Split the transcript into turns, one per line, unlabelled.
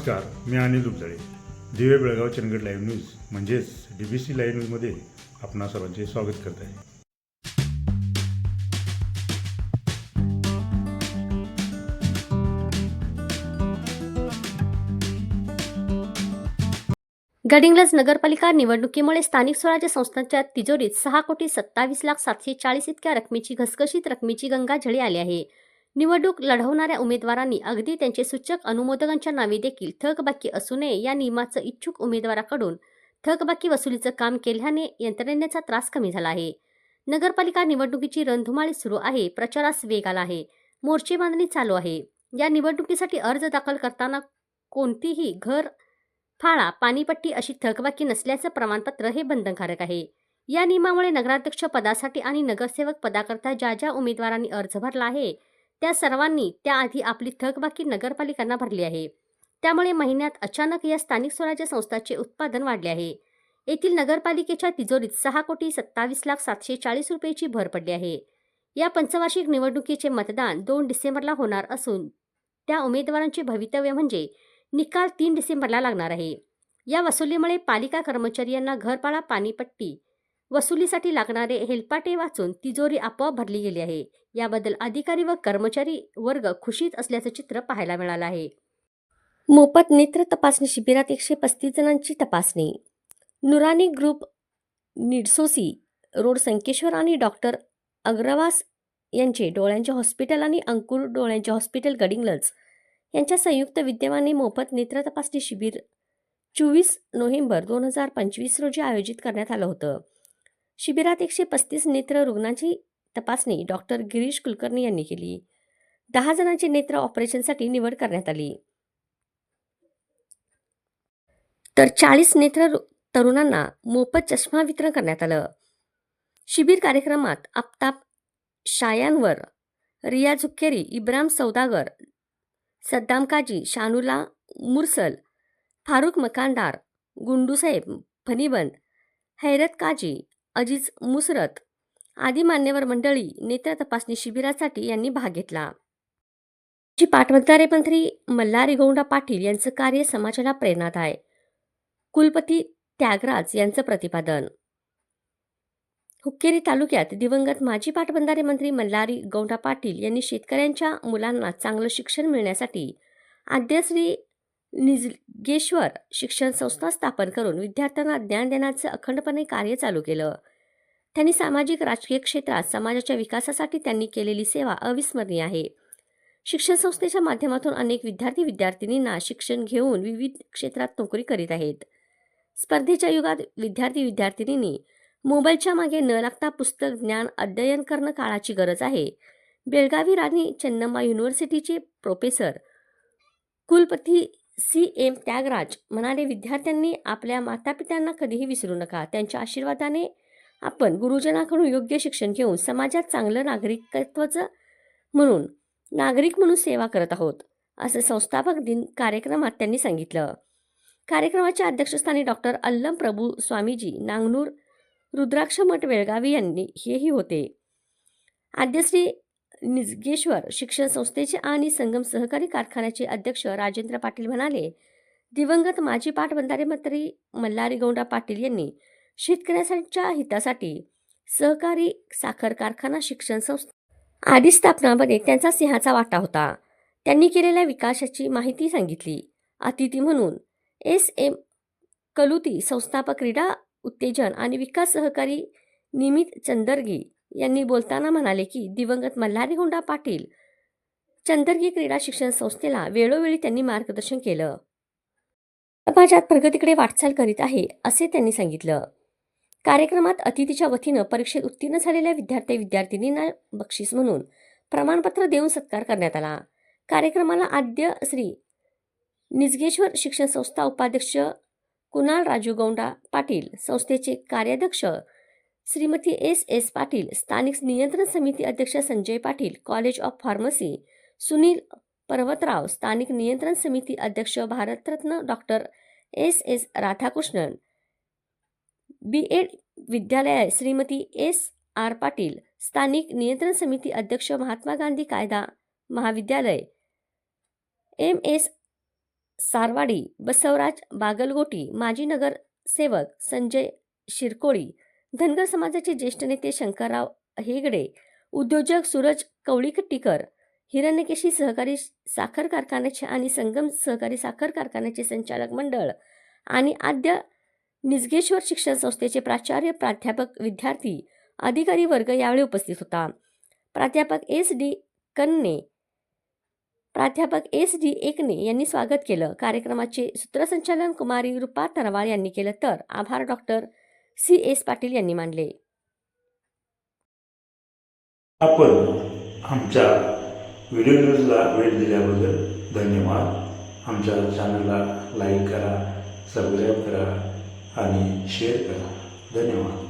नमस्कार मी अनिल दुबजाळे दिवे Belgaum Chandgad live news म्हणजेच डी बी सी लाईव्ह न्यूजमध्ये आपणा सर्वांचे स्वागत करत आहे.
गडिंग्लज नगरपालिका निवडणुकीमुळे स्थानिक स्वराज्य संस्थांच्या तिजोरीत सहा कोटी सत्तावीस लाख सातशे चाळीस इतक्या रकमेची घसघशीत रकमेची गंगा झळी आली आहे. निवडणूक लढवणाऱ्या उमेदवारांनी अगदी त्यांचे सूचक अनुमोदकांच्या नावे देखील थकबाकी असू नये या नियमाचं इच्छुक उमेदवाराकडून थकबाकी वसुलीचं काम केल्याने यंत्रणेचा त्रास कमी झाला आहे. नगरपालिका निवडणुकीची रणधुमाळी सुरू आहे. प्रचारास वेग आला आहे. मोर्चे बांधणी चालू आहे. या निवडणुकीसाठी अर्ज दाखल करताना कोणतीही घर फाळा पाणीपट्टी अशी थकबाकी नसल्याचं प्रमाणपत्र हे बंधनकारक आहे. या नियमामुळे नगराध्यक्ष पदासाठी आणि नगरसेवक पदाकरता ज्या ज्या उमेदवारांनी अर्ज भरला आहे त्या सर्वांनी त्याआधी आपली थकबाकी नगरपालिकांना भरली आहे. त्यामुळे महिन्यात अचानक या स्थानिक स्वराज्य संस्थाचे उत्पादन वाढले आहे. येथील नगरपालिकेच्या तिजोरीत सहा कोटी सत्तावीस लाख सातशे चाळीस रुपयाची भर पडली आहे. या पंचवार्षिक निवडणुकीचे मतदान दोन डिसेंबरला होणार असून त्या उमेदवारांचे भवितव्य म्हणजे निकाल तीन डिसेंबरला लागणार आहे. या वसुलीमुळे पालिका कर्मचारी यांना घरपाळा पाणीपट्टी वसुलीसाठी लागणारे हेलपाटे वाचून तिजोरी आपोआप भरली गेली आहे. याबद्दल अधिकारी व कर्मचारी वर्ग खुशीत असल्याचं चित्र पाहायला मिळालं आहे. मोफत नेत्र तपासणी शिबिरात एकशे पस्तीस जणांची तपासणी. नुरानी ग्रुप निडसोसी रोड संकेश्वर आणि डॉक्टर अग्रवास यांचे डोळ्यांचे हॉस्पिटल आणि अंकुर डोळ्यांचे हॉस्पिटल गडिंगलज यांच्या संयुक्त विद्यमाने मोफत नेत्र तपासणी शिबिर चोवीस नोव्हेंबर दोन हजार पंचवीस रोजी आयोजित करण्यात आलं होतं. शिबिरात एकशे पस्तीस नेत्र रुग्णांची तपासणी डॉक्टर गिरीश कुलकर्णी यांनी केली. दहा जणांची नेत्र ऑपरेशनसाठी निवड करण्यात आली. तर चाळीस नेत्र रु- तरुणांना मोफत चष्मा वितरण करण्यात आलं. शिबिर कार्यक्रमात आफताब शायांवर रिया झुक्केरी इब्राम सौदागर सद्दाम काजी शानुला मुरसल फारुख मकानदार गुंडूसाहेब फनीबंद हैरत काजी अजीज मुसरत. आदी मान्यवर मंडळी नेत्र तपासणी शिबिरासाठी यांनी भाग घेतला. जी पाटबंधारे मंत्री मल्हारी गौंडा पाटील यांचं कार्य समाजाला प्रेरणादाय आहे. कुलपती त्यागराज यांचं प्रतिपादन. हुक्केरी तालुक्यात दिवंगत माजी पाटबंधारे मंत्री मल्हारी गौंडा पाटील यांनी शेतकऱ्यांच्या मुलांना चांगलं शिक्षण मिळण्यासाठी आद्यश्री निजगेश्वर शिक्षण संस्था स्थापन करून विद्यार्थ्यांना ज्ञान देण्याचं अखंडपणे कार्य चालू केलं. त्यांनी सामाजिक राजकीय क्षेत्रात समाजाच्या विकासासाठी त्यांनी केलेली सेवा अविस्मरणीय आहे. शिक्षण संस्थेच्या माध्यमातून अनेक विद्यार्थी विद्यार्थिनींना शिक्षण घेऊन विविध क्षेत्रात नोकरी करीत आहेत. स्पर्धेच्या युगात विद्यार्थी विद्यार्थिनींनी मोबाईलच्या मागे न लागता पुस्तक ज्ञान अध्ययन करणं काळाची गरज आहे. बेळगावी राणी चेन्नम्मा युनिव्हर्सिटीचे प्रोफेसर कुलपती सी एम त्यागराज म्हणाले विद्यार्थ्यांनी आपल्या मातापित्यांना कधीही विसरू नका. त्यांच्या आशीर्वादाने आपण गुरुजनाकडून योग्य शिक्षण घेऊन समाजात चांगलं नागरिकत्वाचं म्हणून नागरिक म्हणून सेवा करत आहोत असं संस्थापक दिन कार्यक्रमात त्यांनी सांगितलं. कार्यक्रमाच्या अध्यक्षस्थानी डॉक्टर अल्लम प्रभू स्वामीजी नांगनूर रुद्राक्ष मठ बेळगावी यांनी हेही होते. आद्यश्री निजगेश्वर शिक्षण संस्थेचे आणि संगम सहकारी कारखान्याचे अध्यक्ष राजेंद्र पाटील म्हणाले दिवंगत माजी पाटबंधारे मंत्री मल्हारी गौंडा पाटील यांनी शेतकऱ्यांच्या हितासाठी सहकारी साखर कारखाना शिक्षण संस्था आदी स्थापनामध्ये त्यांचा सिंहाचा वाटा होता. त्यांनी केलेल्या विकासाची माहिती सांगितली. अतिथी म्हणून एस. एम. कलुती संस्थापक क्रीडा उत्तेजन आणि विकास सहकारी निमित चंदरगी यांनी बोलताना म्हणाले की दिवंगत मल्हारी होंडा पाटील चंदरगी क्रीडा शिक्षण संस्थेला वेळोवेळी त्यांनी मार्गदर्शन केलं. समाजात प्रगतीकडे वाटचाल करीत आहे असे त्यांनी सांगितलं. कार्यक्रमात अतिथीच्या वतीनं परीक्षेत उत्तीर्ण झालेल्या विद्यार्थी विद्यार्थिनींना बक्षीस म्हणून प्रमाणपत्र देऊन सत्कार करण्यात आला. कार्यक्रमाला आद्य श्री निजगेश्वर शिक्षण संस्था उपाध्यक्ष कुणाल राजू गौंडा पाटील संस्थेचे कार्याध्यक्ष श्रीमती एस एस पाटील स्थानिक नियंत्रण समिती अध्यक्ष Sanjay Patil college of pharmacy Sunil Parvatrao स्थानिक नियंत्रण समिती अध्यक्ष Bharat Ratna doctor S S Radhakrishnan B Ed विद्यालय श्रीमती एस आर पाटील स्थानिक नियंत्रण समिती अध्यक्ष महात्मा गांधी कायदा महाविद्यालय एम एस सारवाडी बसवराज बागलगोटी माजी नगरसेवक संजय शिरकोळी धनगर समाजाचे ज्येष्ठ नेते शंकरराव हेगडे उद्योजक सूरज कवळीकटीकर हिरण्यकेशी सहकारी साखर कारखान्याचे आणि संगम सहकारी साखर कारखान्याचे संचालक मंडळ आणि आद्य निजगेश्वर शिक्षण संस्थेचे प्राचार्य प्राध्यापक विद्यार्थी अधिकारी वर्ग यावेळी उपस्थित होता. प्राध्यापक एस डी कन्ने प्राध्यापक एस डी एकने यांनी स्वागत केलं. कार्यक्रमाचे सूत्रसंचालन कुमारी रुपा तरवाळ यांनी केलं. तर आभार डॉक्टर सी. एस. पाटील यांनी मानले
आपण आमच्या व्हिडिओ न्यूजला वेळ दिल्याबद्दल धन्यवाद. आमच्या चॅनलला लाईक करा सबस्क्राईब करा आणि शेअर करा. धन्यवाद.